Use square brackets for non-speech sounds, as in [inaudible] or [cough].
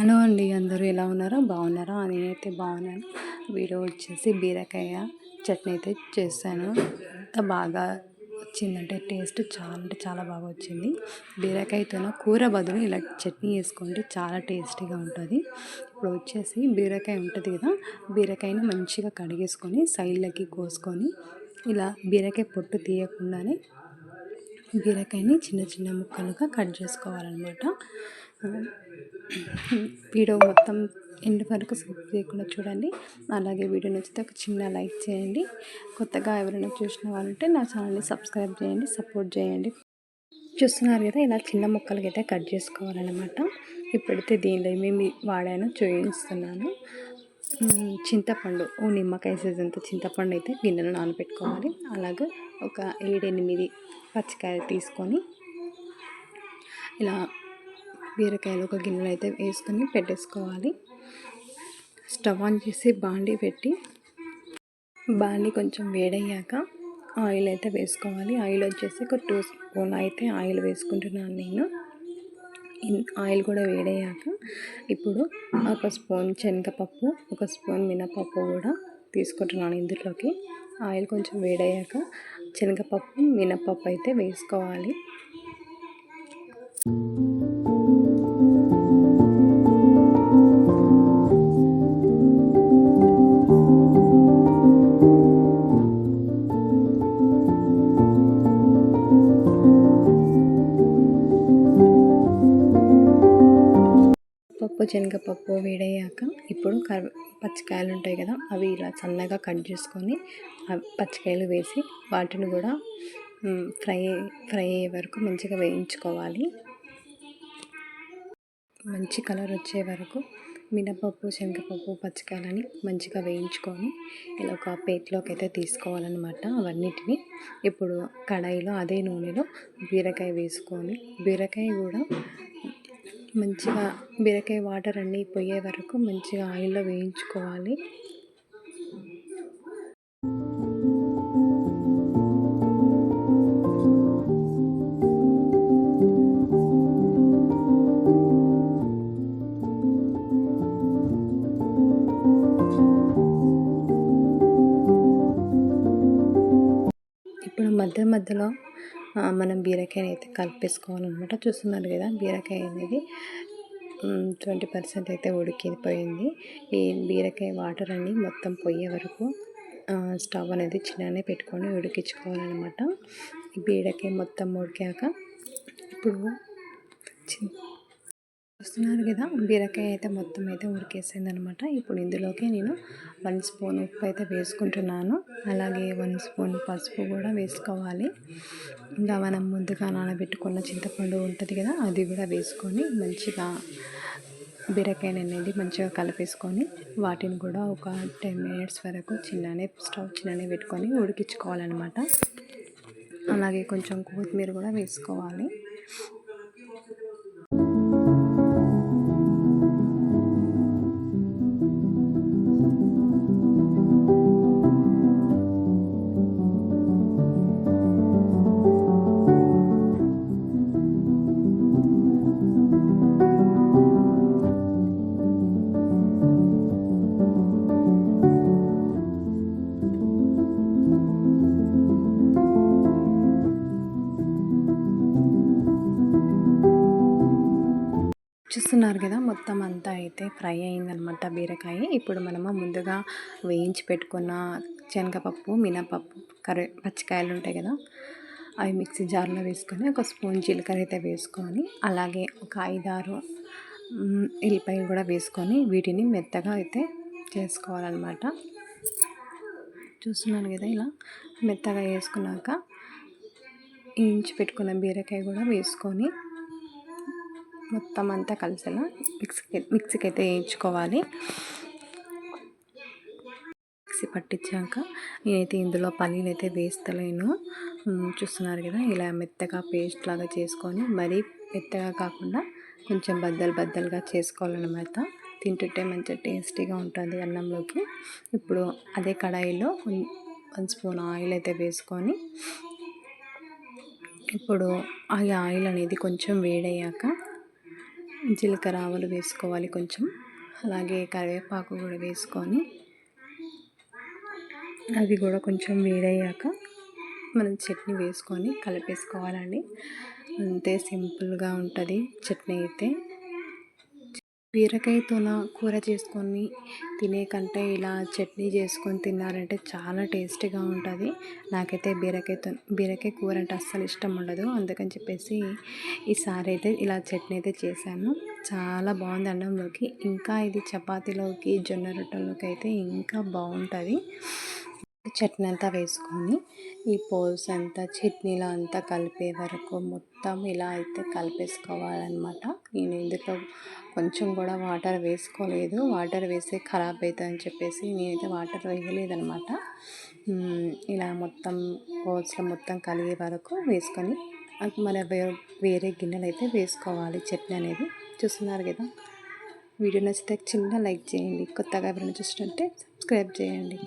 Hello అండి అందరూ ఎలా ఉన్నారో? బాగున్నారా? నేనైతే బాగున్నాను. వీడియో వచ్చేసి బీరకాయ చట్నీ అయితే చేశాను. ఎంత బాగా వచ్చిందంటే టేస్ట్ చాలా అంటే చాలా బాగా వచ్చింది. బీరకాయతోన కూర బదులు ఇలా చట్నీ వేసుకుంటే చాలా టేస్టీగా ఉంటుంది. ఇప్పుడు వచ్చేసి బీరకాయ ఉంటుంది కదా బీరకాయని మంచిగా కడిగేసుకొని సైడ్లకి కోసుకొని ఇలా బీరకాయ పొట్టు తీయకుండానే బీరకాయని చిన్న చిన్న ముక్కలుగా కట్ చేసుకోవాలన్నమాట. [clears throat] వీడియో మొత్తం ఎండ్ వరకు స్కిప్ చేయకుండా చూడండి. అలాగే వీడియో నచ్చితే ఒక చిన్న లైక్ చేయండి. కొత్తగా ఎవరైనా చూసిన వాళ్ళంటే నా ఛానల్ని సబ్స్క్రైబ్ చేయండి సపోర్ట్ చేయండి. చూస్తున్నారు కదా ఇలా చిన్న ముక్కలకి అయితే కట్ చేసుకోవాలన్నమాట. ఇప్పుడైతే దీనిలో ఏమేమి వాడానో చూపిస్తున్నాను. చింతపండు ఓ నిమ్మకాయ సైజ్ చింతపండు అయితే గిన్నెలో నానబెట్టుకోవాలి. అలాగే ఒక ఏడెనిమిది పచ్చికాయలు తీసుకొని ఇలా బీరకాయలు ఒక గిన్నెలో అయితే వేసుకొని పెట్టేసుకోవాలి. స్టవ్ ఆన్ చేసి బాండీ పెట్టి బాండీ కొంచెం వేడయ్యాక ఆయిల్ అయితే వేసుకోవాలి. ఆయిల్ వచ్చేసి ఒక టూ స్పూన్ అయితే ఆయిల్ వేసుకుంటున్నాను నేను. ఆయిల్ కూడా వేడయ్యాక ఇప్పుడు ఒక స్పూన్ శనగపప్పు ఒక స్పూన్ మినపప్పు కూడా తీసుకుంటున్నాను ఇందులోకి. ఆయిల్ కొంచెం వేడయ్యాక శనగపప్పు మినపప్పు అయితే వేసుకోవాలి. పప్పు శనగపప్పు వేడయ్యాక ఇప్పుడు కర్ పచ్చికాయలు ఉంటాయి కదా అవి ఇలా సన్నగా కట్ చేసుకొని పచ్చికాయలు వేసి వాటిని కూడా ఫ్రై ఫ్రై అయ్యే వరకు మంచిగా వేయించుకోవాలి. మంచి కలర్ వచ్చే వరకు మినపప్పు శనగపప్పు పచ్చికాయలని మంచిగా వేయించుకొని ఇలా ఒక ప్లేట్లోకి అయితే తీసుకోవాలన్నమాట అవన్నిటిని. ఇప్పుడు కడాయిలో అదే నూనెలో బీరకాయ వేసుకొని బీరకాయ కూడా మంచిగా బీరకాయ వాటర్ అన్నీ పోయే వరకు మంచిగా ఆయిల్లో వేయించుకోవాలి. ఇప్పుడు మధ్య మధ్యలో మనం బీరకాయని అయితే కలిపేసుకోవాలన్నమాట. చూస్తున్నారు కదా బీరకాయ అనేది ట్వంటీ పర్సెంట్ అయితే ఉడికిపోయింది. ఈ బీరకాయ వాటర్ అన్నీ మొత్తం పోయే వరకు స్టవ్ అనేది చిన్ననే పెట్టుకొని ఉడికించుకోవాలన్నమాట. ఈ బీరకాయ మొత్తం ఉడికాక ఇప్పుడు చూస్తున్నారు కదా బీరకాయ అయితే మొత్తం అయితే ఉడికేసింది అనమాట ఇప్పుడు ఇందులోకి నేను వన్ స్పూన్ ఉప్పు అయితే వేసుకుంటున్నాను. అలాగే వన్ స్పూన్ పసుపు కూడా వేసుకోవాలి. ఇంకా మనం ముందుగా నానబెట్టుకున్న చింతపండు ఉంటుంది కదా అది కూడా వేసుకొని మంచిగా బీరకాయ అనేది మంచిగా కలిపేసుకొని వాటిని కూడా ఒక టెన్ మినిట్స్ వరకు చిన్ననే స్టవ్ చిన్ననే పెట్టుకొని ఉడికించుకోవాలన్నమాట. అలాగే కొంచెం కొత్తిమీర కూడా వేసుకోవాలి. చూస్తున్నారు కదా మొత్తం అంతా అయితే ఫ్రై అయిందనమాట బీరకాయ. ఇప్పుడు మనము ముందుగా వేయించి పెట్టుకున్న శనగపప్పు మినపప్పు కర్రీ పచ్చికాయలు ఉంటాయి కదా అవి మిక్సీ జార్లో వేసుకొని ఒక స్పూన్ జీలకర్ర అయితే వేసుకొని అలాగే ఒక ఐదారు ఎల్లిపాయలు కూడా వేసుకొని వీటిని మెత్తగా అయితే చేసుకోవాలన్నమాట. చూస్తున్నాను కదా ఇలా మెత్తగా వేసుకున్నాక వేయించి పెట్టుకున్న బీరకాయ కూడా వేసుకొని మొత్తం అంతా కలిసేలా మిక్సీకి మిక్సీకి అయితే వేయించుకోవాలి. మిక్సీ పట్టించాక నేనైతే ఇందులో పల్లీలు అయితే వేస్తలేను చూస్తున్నారు కదా ఇలా మెత్తగా పేస్ట్ లాగా చేసుకొని మరీ మెత్తగా కాకుండా కొంచెం బద్దలు బద్దలుగా చేసుకోవాలన్నమాట. తింటుంటే మంచిగా టేస్టీగా ఉంటుంది అన్నంలోకి. ఇప్పుడు అదే కడాయిలో వన్ స్పూన్ ఆయిల్ అయితే వేసుకొని ఇప్పుడు ఆ ఆయిల్ అనేది కొంచెం వేడయ్యాక జీలకర్ర ఆవులు వేసుకోవాలి కొంచెం. అలాగే కరివేపాకు కూడా వేసుకొని అవి కూడా కొంచెం వేడయ్యాక మనం చట్నీ వేసుకొని కలిపేసుకోవాలండి. అంతే సింపుల్గా ఉంటుంది చట్నీ అయితే. బీరకాయతోన కూర చేసుకొని తినే కంటే ఇలా చట్నీ చేసుకొని తిన్నారంటే చాలా టేస్టీగా ఉంటుంది. నాకైతే బీరకాయతో బీరకాయ కూర అంటే అస్సలు ఇష్టం ఉండదు. అందుకని చెప్పేసి ఈసారి అయితే ఇలా చట్నీ అయితే చేశాను. చాలా బాగుంది అన్నంలోకి. ఇంకా ఇది చపాతీలోకి జొన్న రొట్టెలోకి అయితే ఇంకా బాగుంటుంది. చట్నీ అంతా వేసుకొని ఈ పోల్స్ అంతా చట్నీలో అంతా కలిపే వరకు మొత్తం ఇలా అయితే కలిపేసుకోవాలన్నమాట. నేను ఇందులో కొంచెం కూడా వాటర్ వేసుకోలేదు. వాటర్ వేస్తే ఖరాబ్ అవుతుందని చెప్పేసి నేనైతే వాటర్ వేయలేదనమాట ఇలా మొత్తం పోల్స్లో మొత్తం కలిగే వరకు వేసుకొని మన వేరే గిన్నెలు అయితే వేసుకోవాలి చట్నీ అనేది. చూస్తున్నారు కదా? వీడియో నచ్చితే చిన్న లైక్ చేయండి. కొత్తగా ఎవరైనా చూసినట్టే సబ్స్క్రైబ్ చేయండి.